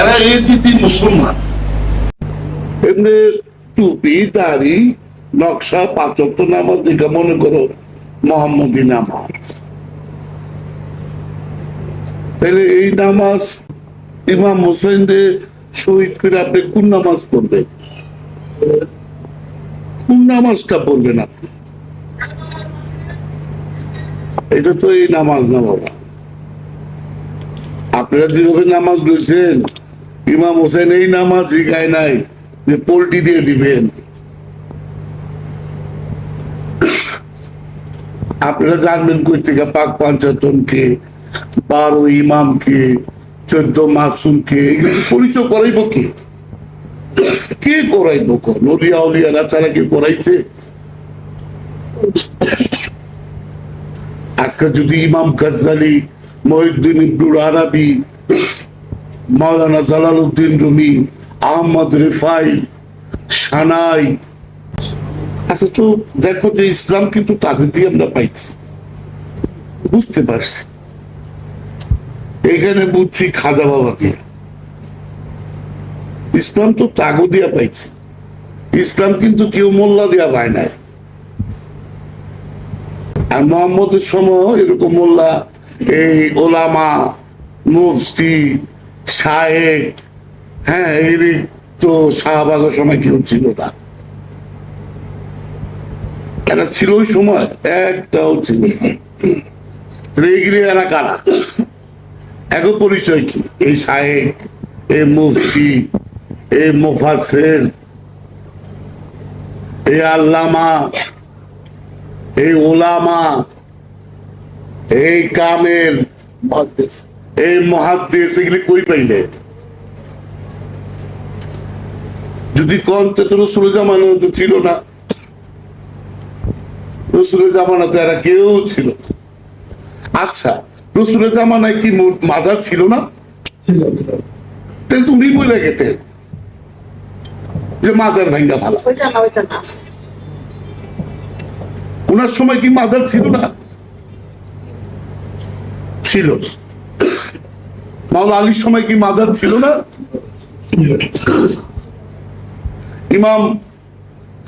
এরা এই মুসলমান। এমনি টুপি, দাড়ি, নকশা পাচক তো নামাজ দিকে মনে করো নামাজ। তাহলে এই নামাজ ইমাম হোসেন শহীদ করে আপনি কোন নামাজ পড়বেন? কোন নামাজটা পড়বেন আপনি? এটা তো এই নামাজ না বাবা। আপনারা যেভাবে নামাজ লইছেন ইমাম হোসেন এই নামাজ শিখায় নাই, যে পোল্টি দিয়ে দিবেন। আপনারা জানবেন কই থেকে পাক পাঞ্চাতনকে বারো ইমামকে, চোদ্দ মাসুমকে, এগুলো পরিচয় করাইব কে? কে করাইব নলিয়া উলিয়ারা ছাড়া কে করাইছে? আজকে যদি ইমাম গজ্জালি, মহিউদ্দিন ইবনুল আরবি মাওলানা Jalaluddin Rumi, Ahmad Rifai, Sanai. আচ্ছা তো দেখো যে ইসলাম কিন্তু তাদের দিয়ে আমরা পাইছি। বুঝতে পারছি। এখানে বুঝছি খাজা বাবা দিয়ে ইসলাম তো তাগো দিয়া পাইছি। ইসলাম কিন্তু কেউ মোল্লা দিয়া পায় নাই। আর মোহাম্মদের সময় এরকম মোল্লা, এই ওলামা মুফতি শায়েক। হ্যাঁ এই তো শাহবাগের সময় কেউ ছিল না। এরা ছিল ওই সময়, একটাও ছিল। এরা কারা? পরিচয় কি? এই শায়েক, এই মুফতি মুফাসের আল্লামা, এই ওলামা, এই কামেল এই মহাদ্দেশ এগুলি কই পাইলে? যদি কম তো রসুলের জামানো তো ছিল না। রসুলের জামানাতে এরা কেউ ছিল আচ্ছা রসুলের জামানায় কি মাজার ছিল না? তাহলে তুমি বলে গেতে। যে মাজার ভাঙ্গা না না। ওনার সময় কি মাজার ছিল না? ছিল মাওলা আলীর সময় কি মাজার ছিল না? ইমাম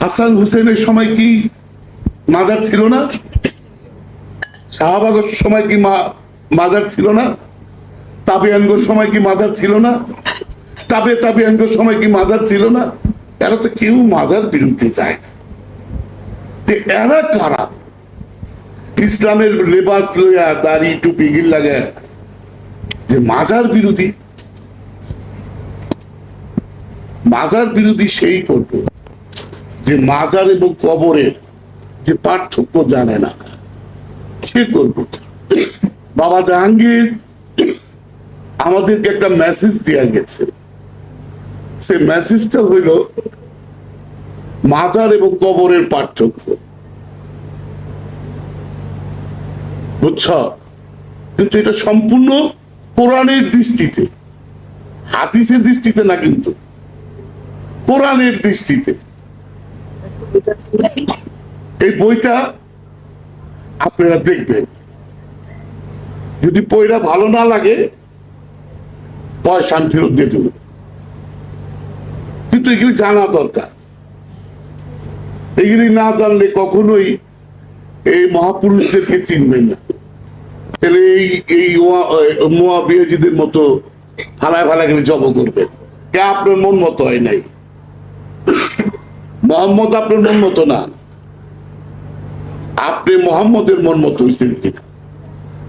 হাসান হুসেনের সময় কি মাজার ছিল না? শাহবাগের সময় কি মাজার ছিল না? তাবিয়ানগোর সময় কি মাজার ছিল না? তাবে তাবিয়ানগোর সময় কি মাজার ছিল না? এরা তো কেউ মাজার বিরুদ্ধে যায় না। এরা কারা? ইসলামের লেবাস লইয়া দাড়ি টুপি গিল লাগে যে মাজার বিরোধী মাজার বিরোধী সেই করবে যে মাজার এবং কবরের যে পার্থক্য জানে না। সে করবে বাবা জাহাঙ্গীর আমাদেরকে একটা মেসেজ দেওয়া গেছে। সে মেসেজটা হইল, মাজার এবং কবরের পার্থক্য। বুঝছ? কিন্তু এটা সম্পূর্ণ কোরআনের দৃষ্টিতে, হাদিসের দৃষ্টিতে না কিন্তু, কোরআনের দৃষ্টিতে। এই বইটা আপনারা দেখবেন। যদি বইটা ভালো না লাগে, পয়সা ফেরত দিয়ে দেবো কিন্তু এগুলি জানা দরকার। এগুলি না জানলে কখনোই এই মহাপুরুষদেরকে চিনবেন না। তাহলে এই এই মোয়াবিয়াজিদের মতো ফালায় ফালা গেলে জব করবেন কে আপনার মন মতো হয় নাই? মোহাম্মদ আপনার মন মতো না। আপনি মোহাম্মদের মন মতো হয়েছেন কিনা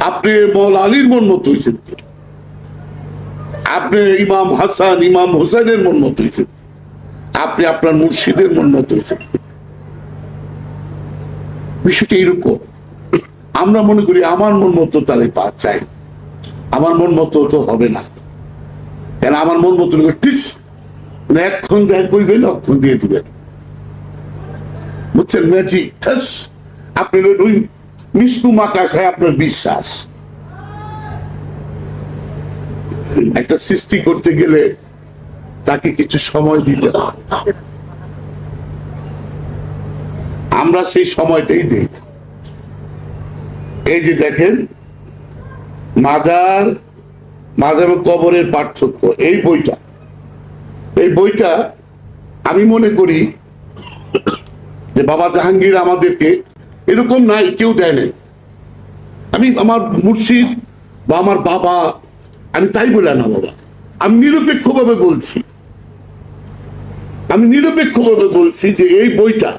আপনি মৌলা আলীর মন মতো হয়েছেন আপনি ইমাম হাসান, ইমাম হোসেনের মন মতো হয়েছেন আপনি আপনার মুর্শিদের মন মতো হয়েছেন? বিষয়টা এরকম আমরা মনে করি আমার মন মতো তাহলে পা চাই। আমার মন মতো তো হবে না। কেন আমার মন মতো টিস মানে এক্ষণ দেখ করবেন অক্ষণ দিয়ে দিবেন বুঝছেন? ম্যাজিক, ঠাস। আপনি ওই মিষ্কু মাকাশায় আপনার বিশ্বাস। একটা সৃষ্টি করতে গেলে তাকে কিছু সময় দিতে হয়। আমরা সেই সময়টাই দিই। না। এই যে দেখেন, মাজার এবং কবরের পার্থক্য, এই বইটা। এই বইটা আমি মনে করি যে বাবা জাহাঙ্গীর আমাদেরকে এরকম নাই, কেউ দেয় নাই। আমি আমার মুর্শিদ বা আমার বাবা, আমি তাই বলে না বাবা। আমি নিরপেক্ষভাবে বলছি। আমি নিরপেক্ষভাবে বলছি যে এই বইটা,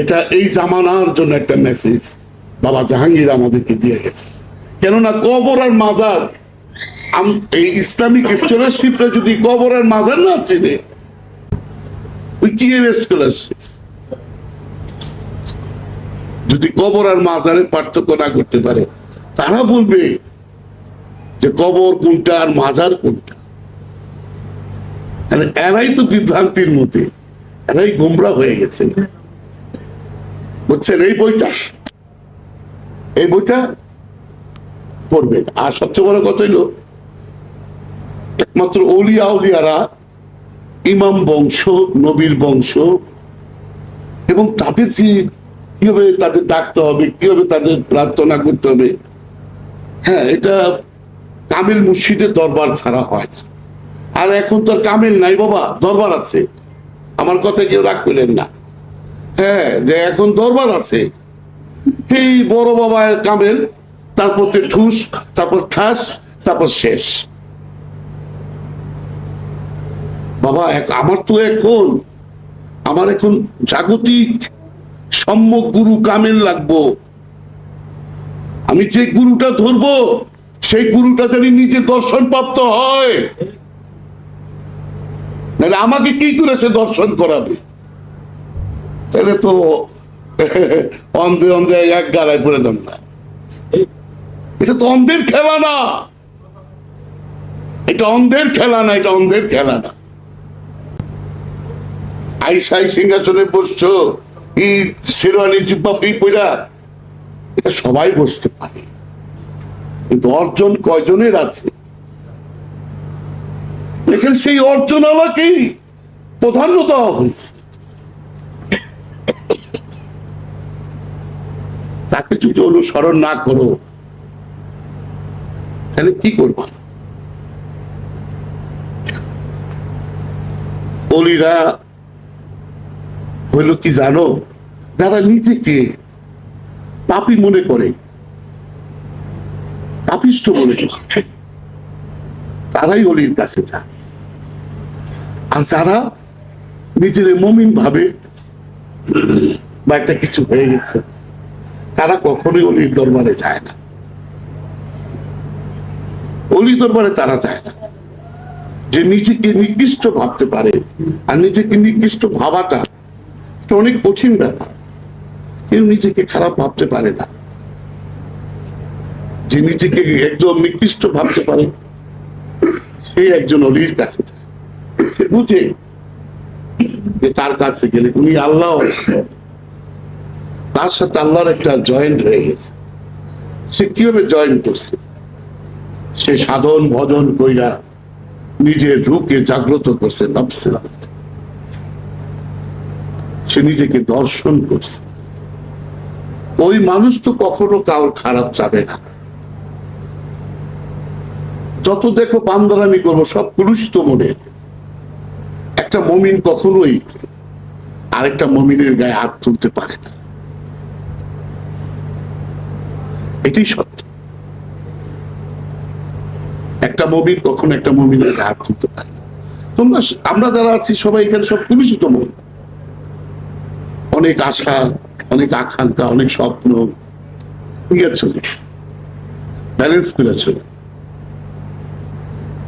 এটা এই জামানার জন্য একটা মেসেজ বাবা জাহাঙ্গীর আমাদেরকে দিয়ে গেছে। কেননা কবর আর মাজার এই ইসলামিক স্কলারশিপটা যদি কবর আর মাজার না চেনে, ওই কি স্কলারশিপ যদি কবর আর মাজারের পার্থক্য না করতে পারে, তারা বলবে যে কবর কোনটা আর মাজার কোনটা? এরাই তো বিভ্রান্তির মধ্যে, এরাই গোমরা হয়ে গেছে। বুঝছেন এই বইটা? এই বইটা পড়বেন আর সবচেয়ে বড় কথা হইল, একমাত্র অলিয়া উলিয়ারা ইমাম বংশ, নবীর বংশ, এবং তাদের যে কীভাবে তাদের ডাকতে হবে, কীভাবে তাদের প্রার্থনা করতে হবে হ্যাঁ এটা কামিল মুর্শিদের দরবার ছাড়া হয় না। আর এখন তো কামিল নাই বাবা, দরবার আছে। আমার কথা কেউ রাগ করলেন না। হ্যাঁ যে এখন দরবার আছে। এই বড় বাবা কামেল, তারপর তো ঠুস, তারপর ঠাস, তারপর শেষ। বাবা, এক আমার তো এখন, আমার এখন জাগতিক সম্যক গুরু কামেল লাগবো। আমি যে গুরুটা ধরবো, সেই গুরুটা জানি নিজে দর্শন প্রাপ্ত হয় আমাকে কি করে সে দর্শন করাবে? তাহলে তো অন্ধে অন্ধে এক গালায় পড়ে দেন না এটা তো অন্ধের খেলা না। এটা অন্ধের খেলা না, এটা অন্ধের খেলা না। আইসাই সিংহাসনে বসছো শেরওয়ানি জুব্বা এটা সবাই বসতে পারে। কিন্তু অর্জন কয়জনের আছে? দেখেন সেই অর্জন আমাকেই প্রাধান্য দেওয়া হয়েছে। তাকে যদি অনুসরণ না করো, তাহলে কি করব? অলিরা হইল কি জানো? যারা নিজেকে পাপি মনে করে পাপিষ্ট মনে করে, তারাই অলির কাছে যায়। আর যারা নিজের মমিন ভাবে বা একটা কিছু হয়ে গেছে তারা কখনোই অলির দরবারে যায় না। অলি দরবারে তারা যায় না। যে নিজেকে নির্দিষ্ট ভাবতে পারে আর নিজেকে নির্দিষ্ট ভাবাটা অনেক কঠিন ব্যাপার। কেউ নিজেকে খারাপ ভাবতে পারে না। যে নিজেকে একদম নির্দিষ্ট ভাবতে পারে, সে একজন অলির কাছে যায়। সে বুঝে তার কাছে গেলে উনি আল্লাহ। তার সাথে আল্লাহর একটা জয়েন্ট হয়ে গেছে সে কীভাবে জয়েন করছে? সে সাধন ভজন কইরা নিজের রূপকে জাগ্রত করছে নফসে সে নিজেকে দর্শন করছে। ওই মানুষ তো কখনো কাউর খারাপ চাবে না। যত দেখো পান্দারামি করব, সব কলুষিত মনে। একটা মমিন কখনোই আরেকটা মমিনের গায়ে হাত তুলতে পারে না। এটাই সত্য। একটা মমিন কখনো একটা মমিনের হাত তুলতে পারে তোমরা আমরা যারা আছি, সবাই এখানে সব কলুষিত মন অনেক আশা, অনেক আকাঙ্ক্ষা, অনেক স্বপ্ন ব্যালেন্স করে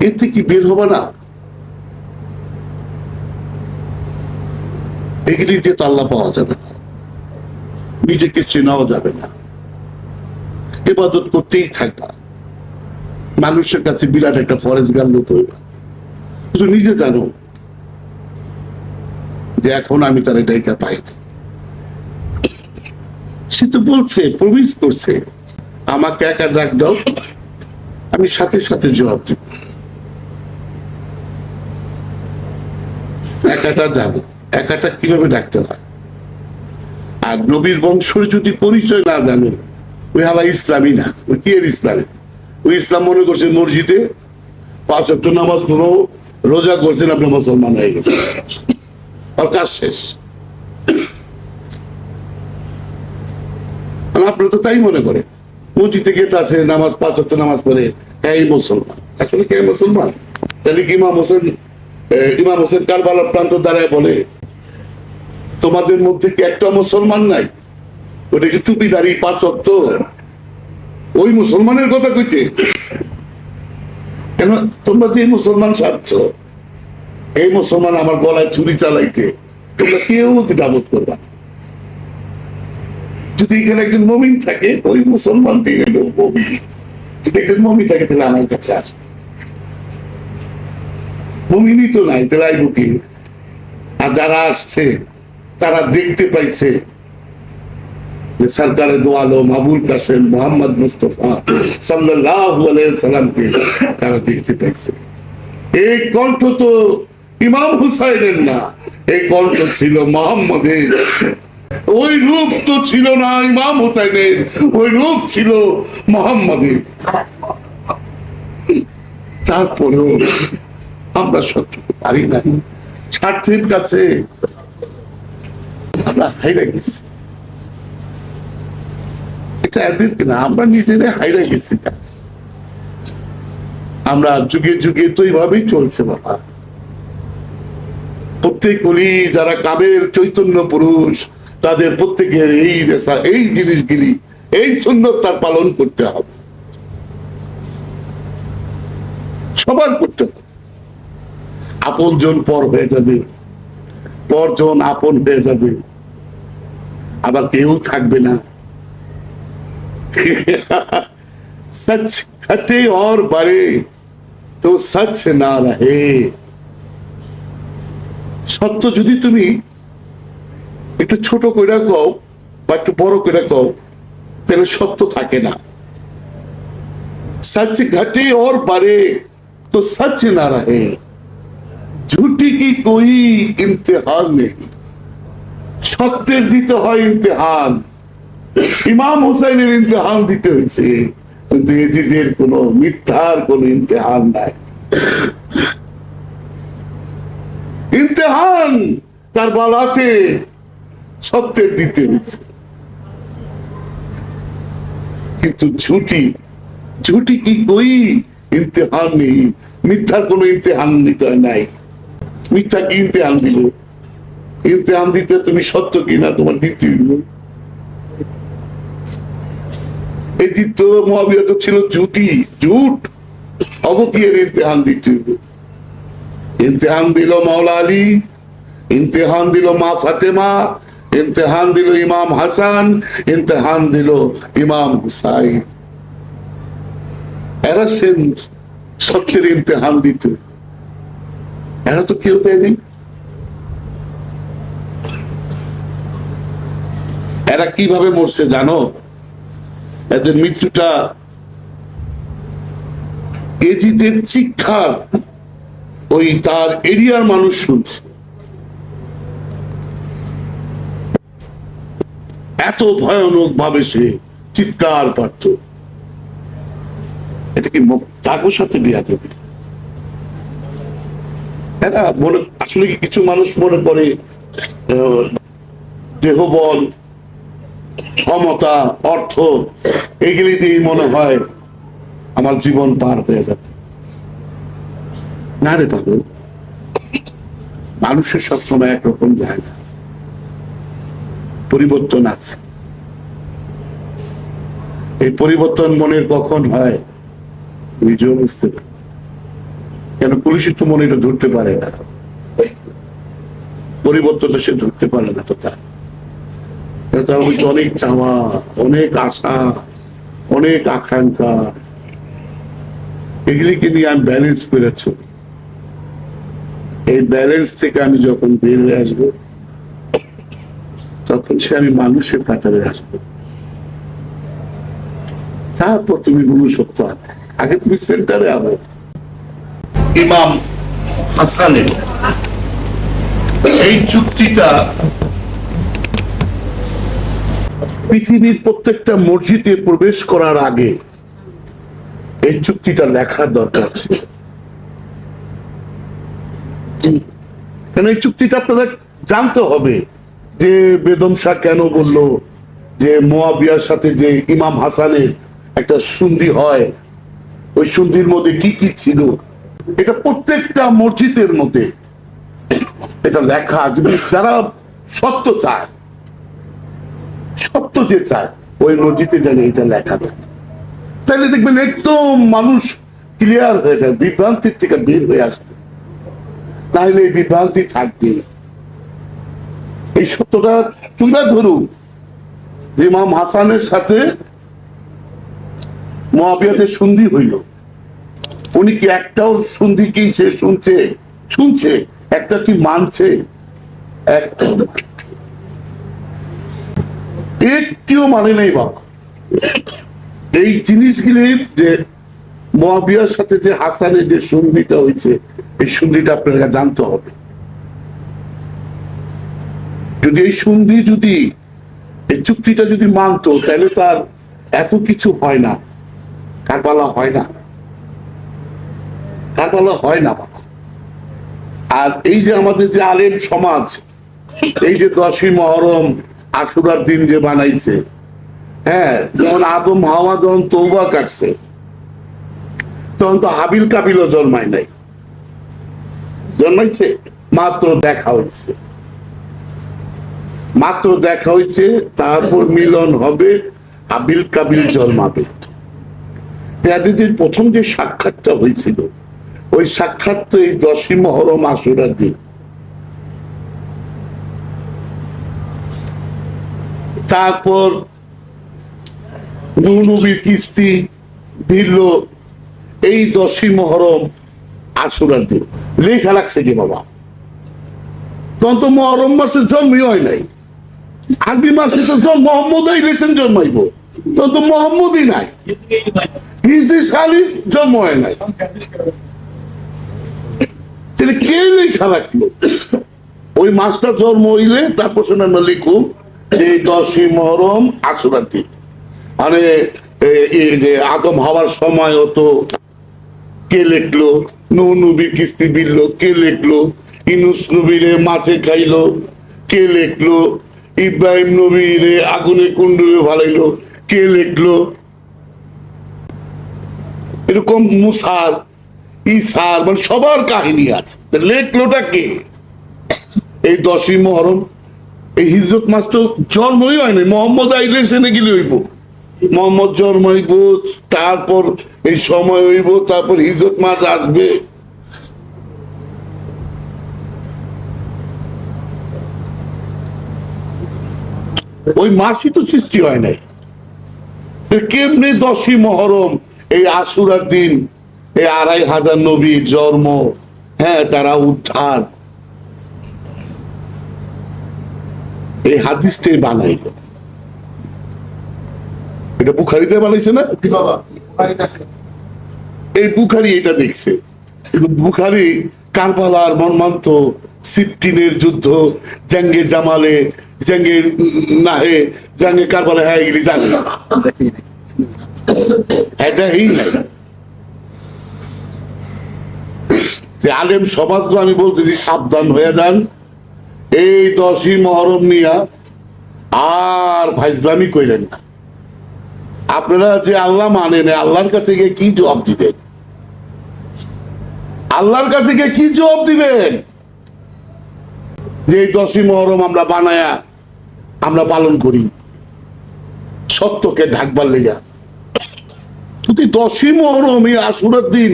এর থেকে বের হবে না? এগুলি দিয়ে তো আল্লাহ পাওয়া যাবে না। নিজেকে চেনাও যাবে না। এবাদত করতেই থাকবা। মানুষের কাছে বিরাট একটা ফরেস্ট গান লোক হইবা। নিজে জানো যে এখন আমি তার এটাইকা পাই সে তো বলছে প্রমিস করছে, আমাকে একা ডাক দাও, আমি সাথে সাথে জবাব দিব। একাটা জানো, একাটা কীভাবে ডাকতে হয়? আর নবীর বংশর যদি পরিচয় না জানো ওই হালা ইসলামী না ওই কি ইসলামী? ওই ইসলাম মনে করছে মসজিদে পাঁচ অক্ট নামাজ পড়ো, রোজা করছেন আপনি মুসলমান হয়ে গেছে আর কাজ শেষ। আর আপনারা তো তাই মনে করে মসজিদে গেতে আছে, নামাজ পাঁচ অক্ট নামাজ পড়ে, এই মুসলমান। আসলে কে মুসলমান? তাহলে ইমাম হোসেন ইমাম হোসেন কারবালার প্রান্ত দ্বারায় বলে, তোমাদের মধ্যে কি একটা মুসলমান নাই? ওটা কি টুপি দাঁড়িয়ে পাঁচ অক্ট ওই মুসলমানের কথা কইছে। কেন? তোমরা যে মুসলমান সাজছ এই মুসলমান আমার গলায় ছুরি চালাইতে, তোমরা কেউ দ্বিধাবোধ করবা যদি এখানে একজন মমিন থাকে, ওই মুসলমানটি হলো যদি একজন মমিন থাকে, তাহলে আমার কাছে আসবে। মমিনই তো নাই, তাহলে আর যারা আসছে, তারা দেখতে পাইছে যে সরকারে দো আলম আবুল কাসেম মোহাম্মদ মুস্তফা সাল্লামকে তারা দেখতে পাইছে এই কণ্ঠ তো ইমাম হুসাইনের না, এই কণ্ঠ ছিল মোহাম্মদের। ওই রূপ তো ছিল না ইমাম হুসাইনের, ওই রূপ ছিল মোহাম্মদের। তারপরেও আমরা করতে পারি না স্বার্থের কাছে আমরা হাইরা গেছি। এটা এদেরকে না আমরা নিজেরা হাইরা গেছি। আমরা যুগে যুগে তো এইভাবেই চলছে বাবা। প্রত্যেক অলি যারা কাবের চৈতন্য পুরুষ, তাদের প্রত্যেকের এই রেসা, এই জিনিসগুলি, এই সুন্দর তার পালন করতে হবে। সবার করতে হবে। আপন জন পর হয়ে যাবে। পরজন আপন হয়ে যাবে। আবার কেউ থাকবে না। सच घटे और बड़े তো সচ না রহে সত্য যদি তুমি একটু ছোট করে কও বা একটু বড় করে কও তাহলে সত্য থাকে না सच घटे और बड़े तो सच ना रहे झूठी की कोई इम्तिहान नहीं সত্যের দিতে হয় ইমতিহান ইমাম হুসাইনের ইমতিহান দিতে হয়েছে। কিন্তু এজিদের কোন মিথ্যার কোন ইমতিহান নাই। ইমতিহান তার বালাতে সত্যের দিতে হয়েছে। কিন্তু ঝুটি ঝুটি কি কই? ইমতিহান নেই। মিথ্যার কোন ইমতিহান নিতে নাই। মিথ্যা কি ইমতিহান দিল ইমতিহান দিতে তুমি সত্য কিনা? তোমার হইল। জিত মহাবিয়া তো ছিল জুটি জুট ইমতেহান দিতে। ইমতেহান দিল মাওলা আলী, ইমতেহান দিল মা ফাতেমা, ইমতেহান দিল ইমাম হাসান, ইমতেহান দিল ইমাম এরা সে সত্যের ইমতেহান দিত এরা তো কেউ এরা কীভাবে মরছে জানো? এদের মৃত্যুটা এজিদের চিৎকার ওই তার এরিয়ার মানুষ শুনছে। এত ভয়ানক ভাবে সে চিৎকার পারত। এটা কি কাগজ সাথে বিয়া দেবে এরা মনে আসলে কিছু মানুষ মনে করে দেহবল ক্ষমতা, অর্থ, এগুলি দিয়ে মনে হয় আমার জীবন পার হয়ে যাবে। না রে বাবু, মানুষের সবসময় একরকম যায় না পরিবর্তন আছে। এই পরিবর্তন মনের কখন হয়, নিজেও বুঝতে পারে কেন পুলিশের তো মনে এটা ধরতে পারে না। পরিবর্তনটা সে ধরতে পারে না তো তার। তার মধ্যে অনেক চাওয়া, অনেক আশা, অনেক আকাঙ্ক্ষা। এগুলিকে নিয়ে আমি ব্যালেন্স করে চলি। এই ব্যালেন্স থেকে আমি যখন বের হয়ে আসব, তখন সে আমি মানুষের কাতারে আসব। তারপর তুমি মনুষ্যত্ব আনো আগে তুমি সেন্টারে আনো ইমাম হাসানের এই চুক্তিটা পৃথিবীর প্রত্যেকটা মসজিদে প্রবেশ করার আগে এই চুক্তিটা লেখার দরকার ছিল কারণ এই চুক্তিটা আপনারা জানতে হবে যে বেদম শাহ কেন বলল যে মোয়াবিয়ার সাথে যে ইমাম হাসানের একটা সন্ধি হয়, ওই সন্ধির মধ্যে কি কি ছিল? এটা প্রত্যেকটা মসজিদের মধ্যে এটা লেখা যারা সত্য চায় সত্য যে চায়, ওই মসজিদে জানে এটা লেখা থাকে। তাহলে দেখবেন একদম মানুষ ক্লিয়ার হয়ে যায়, বিভ্রান্তির থেকে বের হয়ে আসবে। তাহলে এই বিভ্রান্তি থাকবে এই সত্যটা তুলে ধরুন, ইমাম হাসানের সাথে মহাবিয়াদের সন্ধি হইল। উনি কি একটাও সন্ধি কি সে শুনছে? শুনছে? একটা কি মানছে? একটাও না। একটিও মানে নেই বাবা এই জিনিসগুলি যে মহাবিয়ার সাথে যে হাসানের যে সন্ধিটা হয়েছে, এই সন্ধিটা আপনারা জানতে হবে। যদি এই সন্ধি যদি, এই চুক্তিটা যদি মানতো, তাহলে তার এত কিছু হয় না। কারবালা হয় না। কারবালা হয় না বাবা আর এই যে আমাদের যে আলেম সমাজ, এই যে দশই মহরম আশুরার দিন যে বানাইছে। হ্যাঁ যখন আদম, হাওয়া যখন তৌবা কাটছে, তখন তো হাবিল কাবিলও জন্মায় নাই। জন্মাইছে? মাত্র দেখা হয়েছে মাত্র দেখা হয়েছে তারপর মিলন হবে, হাবিল কাবিল জন্মাবে। প্রথম যে সাক্ষাৎটা হয়েছিল, ওই সাক্ষাৎ তো এই দশই মহরম আশুরার দিন। তারপর নুনবীর কিস্তি ভিড়ল এই দশই মহরম আশুরার দিন। লেখা লাগছে কি বাবা? তখন তো মহরম মাসে জন্মই হয় নাই। আরবি মাসে তো জন্ম মোহাম্মদ ইলেকশন জন্মাইব। তখন তো মোহাম্মদই নাই। হিজি সালি জন্ম হয় নাই। তাহলে কে লেখা রাখল? ওই মাসটা জন্ম হইলে তারপর শুনে আমরা লিখুন এই দশই মহরম আশুরার মানে এই যে আদম হওয়ার সময় হতো কে লিখলো? নু নবী কিস্তি বিললো কে লিখলো? ইনুস নবীরে মাছে খাইলো, কে লিখলো? ইব্রাহিম নবীরে আগুনে কুণ্ডুরে ভালাইলো, কে লিখলো? এরকম মুসার ইসার মানে সবার কাহিনী আছে। লেখলোটা কে? এই দশই মহরম এই হিজরত মাস তো জন্মই হয় নাই। মোহাম্মদ আইলে সেনে গেলে হইব মোহাম্মদ জন্ম হইব, তারপর এই সময় হইব, তারপর হিজরত মাস আসবে। ওই মাসই তো সৃষ্টি হয় নাই। কেমনে দশই মহরম, এই আশুরার দিন, এই আড়াই হাজার নবীর জন্ম হ্যাঁ তারা উদ্ধার। এই হাদিসটাই বানাইল। এটা বুখারিতে বানাইছে না? এই বুখারি এটা দেখছে। কিন্তু বুখারি কারবালার মর্মান্ত সিফটিনের যুদ্ধ জাঙ্গে জামালে জাঙ্গে নাহে জাঙ্গে কারবালা হ্যাঁ এগুলি জানে। না এটাই নাই যে আলেম সমাজকে আমি বলতেছি সাবধান হয়ে যান। এই দশই মহরম নিয়া আর ভাইজলামি কইলেন না। আপনারা যে আল্লাহ মানেন, আল্লাহর কাছে গিয়ে কি জবাব দিবেন? আল্লাহর কাছে গিয়ে কি জবাব দিবেন? যে এই দশই মহরম আমরা বানায়া আমরা পালন করি। সত্যকে ঢাকবার লেগা। যদি দশই মহরম এই আশুরার দিন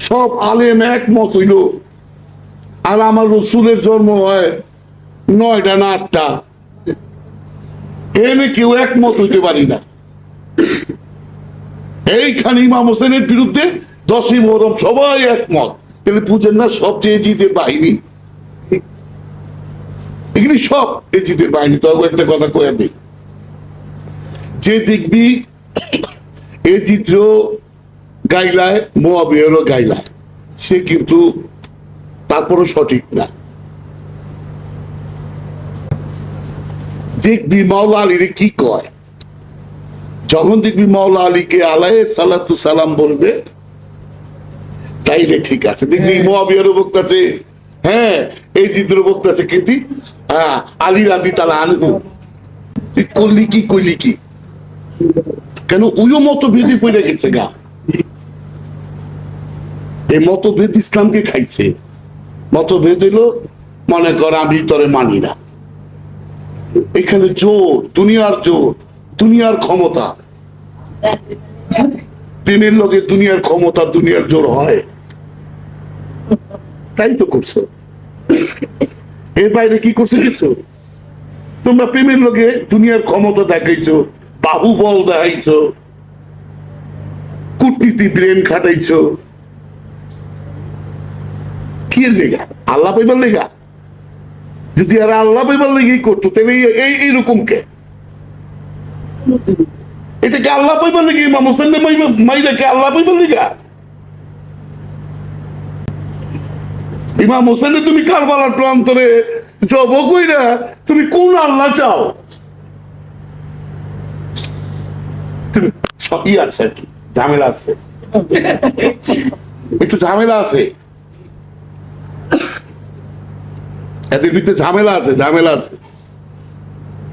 সব আলেম একমত হইল, আর আমার রসুলের জন্ম হয় নয়টা না আটটা। এনে কেউ একমত হইতে পারি না। এইখানে ইমাম হোসেনের বিরুদ্ধে দশই মহরম সবাই একমত। তাহলে বুঝেন না সবচেয়ে জিতের বাহিনী। এগুলি সব এই জিতের বাহিনী তবে একটা কথা কয়ে দিই। যে দেখবি এ চিত্র গাইলায় মোয়াবিয়ারও গাইলায়। সে কিন্তু তারপরও সঠিক না। দেখবি মাওলা আলীরে কি কয়? যখন দেখবি মাওলা আলীকে আলাই সালাতু সালাম বলবে তাইলে ঠিক আছে। দেখবি মহাবিয়ারও বক্তাছে হ্যাঁ এই বক্তাছে কিন্তু হ্যাঁ আলী আনব তুই করলি কি কইলি কি? কেন ওইও মতভেদে পড়ে গেছে গা। এই মতভেদ ইসলামকে খাইছে। মতভেদ হইল মনে কর আমি তরে মানি না। এখানে জোর, দুনিয়ার জোর, দুনিয়ার ক্ষমতা। প্রেমের লগে দুনিয়ার ক্ষমতা, দুনিয়ার জোর হয়। তাই তো করছ। এর বাইরে কি করছ কিছু? তোমরা প্রেমের লগে দুনিয়ার ক্ষমতা দেখাইছো, বাহুবল দেখাইছো, কূটনীতি ব্রেন খাটাইছো। কি লেগা? আল্লাহ পাইবার লেগা? যদি আর আল্লাহ লেগেই করতো, তাহলে এই- এই এইরকম কে? আল্লাহ লেগে? ইমাম হোসেন আল্লাহ লেগা? ইমাম তুমি কারবালার প্রান্তরে জব কইরা তুমি কোন আল্লাহ চাও? সবই আছে আর কি, ঝামেলা আছে। একটু ঝামেলা আছে। এদের ভিতরে ঝামেলা আছে ঝামেলা আছে।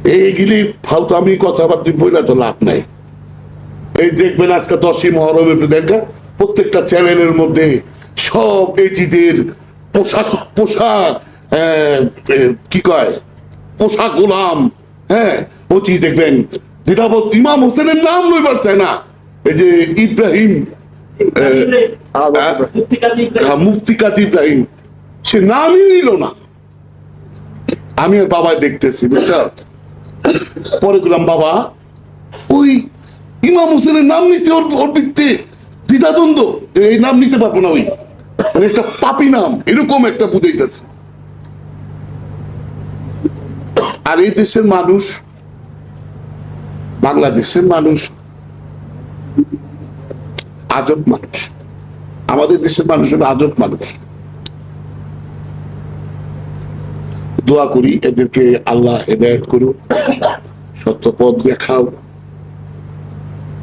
এইগুলি ফালতু আমি কথাবার্তা বইলা তো লাভ নাই। এই দেখবেন আজকে দশই মহরমের দেখা প্রত্যেকটা চ্যানেলের মধ্যে সব এজিদের পোশাক পোশাক কি কয়? পোশাক গোলাম হ্যাঁ? ওটি দেখবেন যেটা বল- ইমাম হোসেনের নাম লইবার চায় না। এই যে ইব্রাহিম মুফতি কাজী ইব্রাহিম সে নামই নিল না। আমি আর বাবাই দেখতেছি, বুঝছ? পরে গেলাম বাবা, ওই ইমাম হোসেনের নাম নিতে ওর ওর ভিত্তি দ্বিধাদ্বন্দ্ব। এই নাম নিতে পারব না ওই। মানে একটা পাপি নাম, এরকম একটা বুঝাইতেছে। আর এই দেশের মানুষ, বাংলাদেশের মানুষ, আজব মানুষ। আমাদের দেশের মানুষ হলো আজব মানুষ। দোয়া করি এদেরকে আল্লাহ হেদায়ত করুক সত্য পথ দেখাও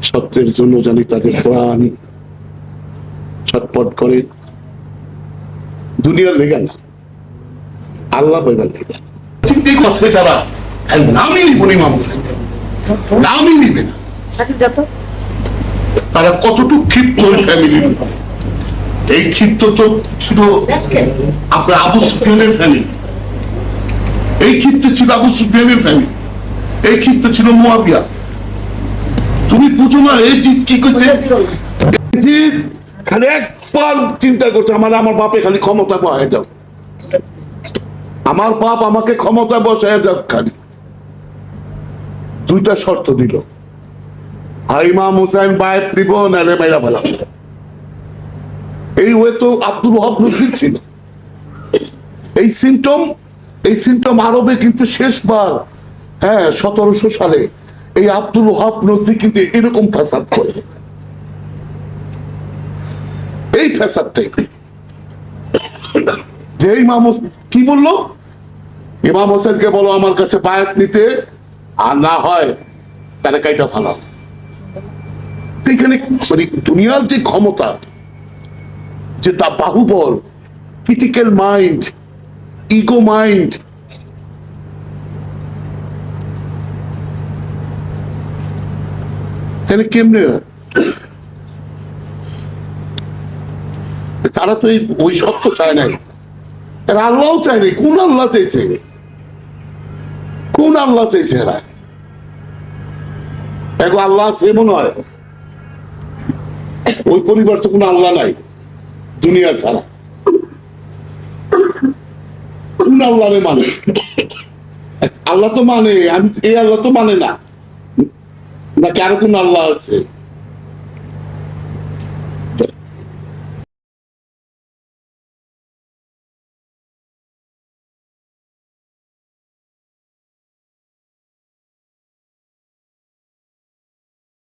সত্যের জন্য জানি তাদের প্রাণ ছটপট করে। দুনিয়ার লেগা না আল্লাহ পাইবার লেগা। চিন্তাই করছে যারা নামই নিব না নামই নিবে না। তারা কতটুকু ক্ষিপ্ত ওই ফ্যামিলির এই ক্ষিপ্ত তো ছিল আপনার আবু সুফিয়ানের ফ্যামিলি এই ক্ষিপ্ত ছিল আবু সুফিয়ানের ফ্যামিলি এই ক্ষিপ্ত ছিল মুয়াবিয়া। তুমি বুঝো না এই জিত কি করছে? জিত খালি একবার চিন্তা করছে আমার আমার বাপে খালি ক্ষমতা বসায় যাও। আমার বাপ আমাকে ক্ষমতা বসায় যাক খালি। দুইটা শর্ত দিল। হয় ইমাম হুসাইন বায়েত নিব নাহলে মেরা ফেলাম এই ওয়ে তো আব্দুল হক ছিল। এই সিমটম এই সিমটম আরবে কিন্তু শেষবার হ্যাঁ সতেরোশো সালে এই আব্দুল ওহাব নজদি কিন্তু এরকম ফ্যাসাদ করে। এই ফ্যাসাদটাই। যে ইমাম কি বলল? ইমাম হোসেনকে বলো, আমার কাছে বায়াত নিতে, আর না হয়, তাহলে কাইটা ফালাও। এখানে মানে দুনিয়ার যে ক্ষমতা যে তা বাহুবল ক্রিটিক্যাল মাইন্ড ইগো মাইন্ড তাহলে কেমনে তারা তো ওই সত্য চায় নাই। এরা আল্লাহও চায় নাই। কোন আল্লাহ চাইছে? কোন আল্লাহ চাইছে এরা? দেখো আল্লাহ আছে মনে হয়। ওই পরিবার তো কোনো আল্লাহ নাই, দুনিয়া ছাড়া। আল্লাহ রে মানে। আল্লাহ তো মানে আমি এই আল্লাহ তো মানে না। নাকি আর কোন আল্লাহ আছে?